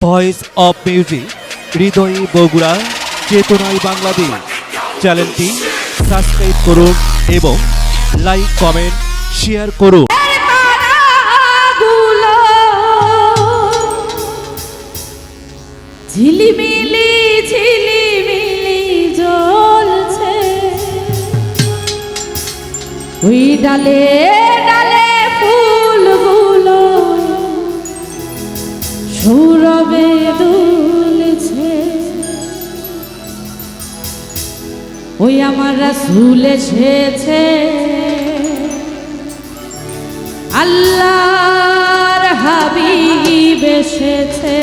Voice of music হৃদয়ে বগুড়া চেতনায় বাংলাদেশ চ্যানেলটি সাবস্ক্রাইব করুন এবং লাইক কমেন্ট শেয়ার করুন। ঝিলিমিলি ঝিলিমিলি জলছে ওই ডালে ডালে সবে ওই আমার রাসুল এসেছে। আল্লাহর হাবিব এসেছে।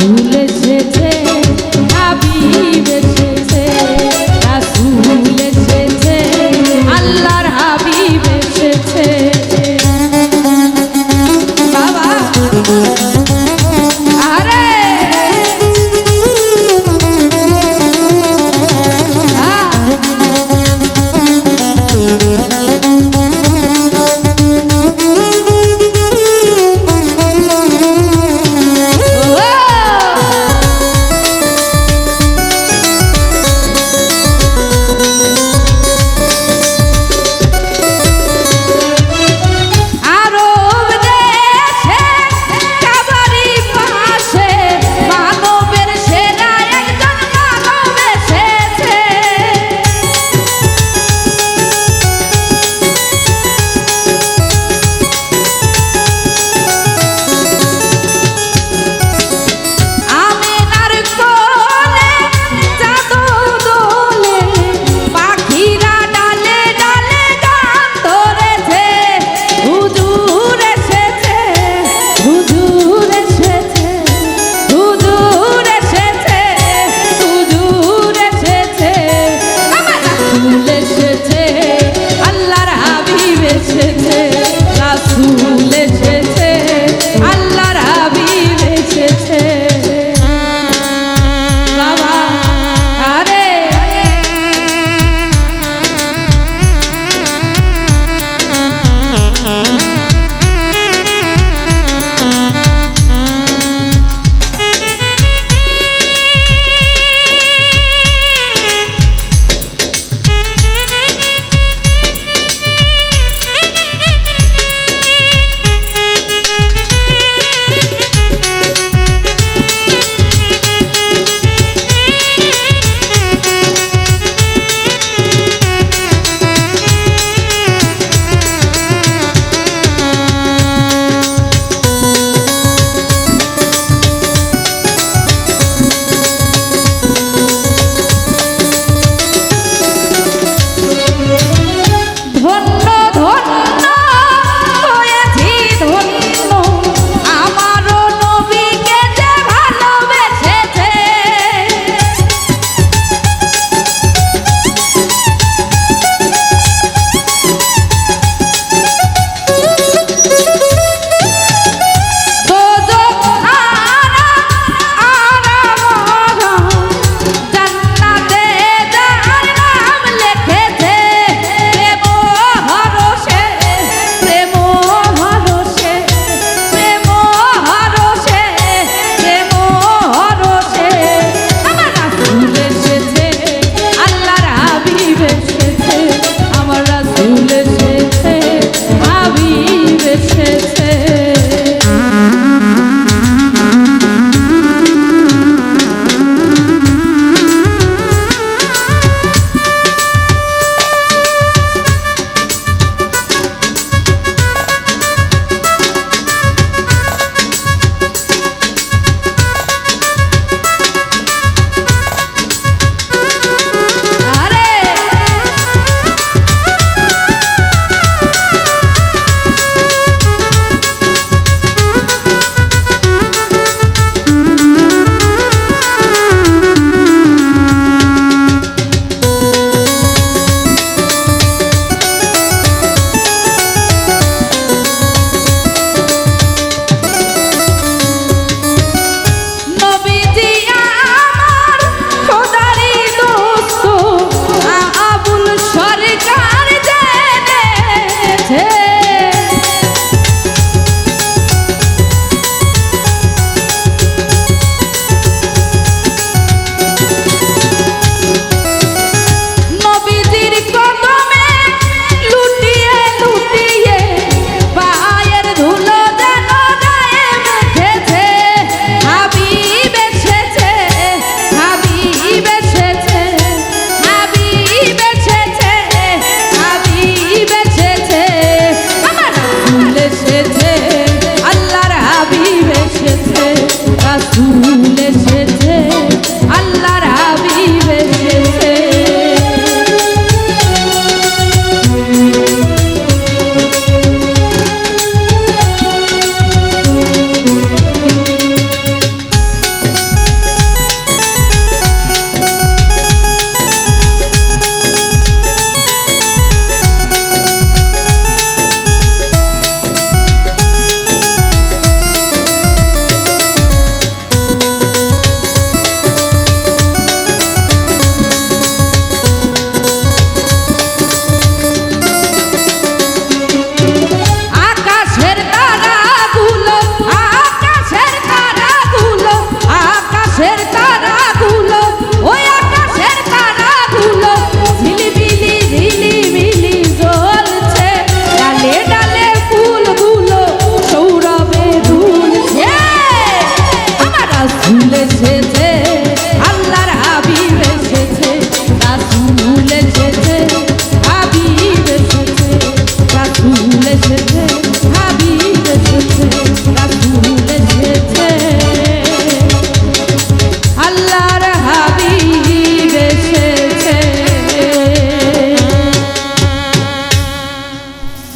hmm